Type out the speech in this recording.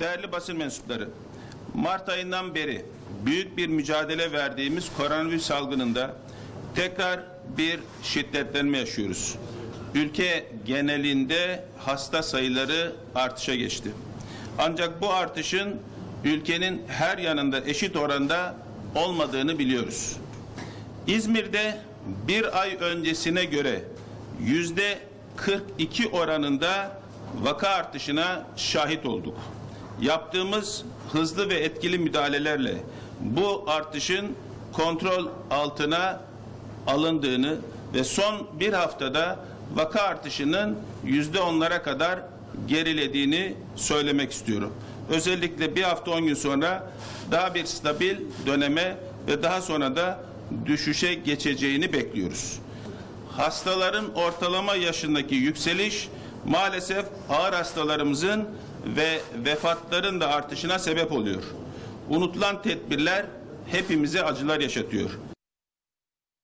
Değerli basın mensupları, Mart ayından beri büyük bir mücadele verdiğimiz koronavirüs salgınında tekrar bir şiddetlenme yaşıyoruz. Ülke genelinde hasta sayıları artışa geçti. Ancak bu artışın ülkenin her yanında eşit oranda olmadığını biliyoruz. İzmir'de bir ay öncesine göre yüzde 42 oranında vaka artışına şahit olduk. Yaptığımız hızlı ve etkili müdahalelerle bu artışın kontrol altına alındığını ve son bir haftada vaka artışının yüzde onlara kadar gerilediğini söylemek istiyorum. Özellikle bir hafta on gün sonra daha bir stabil döneme ve daha sonra da düşüşe geçeceğini bekliyoruz. Hastaların ortalama yaşındaki yükseliş maalesef ağır hastalarımızın ve vefatların da artışına sebep oluyor. Unutulan tedbirler hepimize acılar yaşatıyor.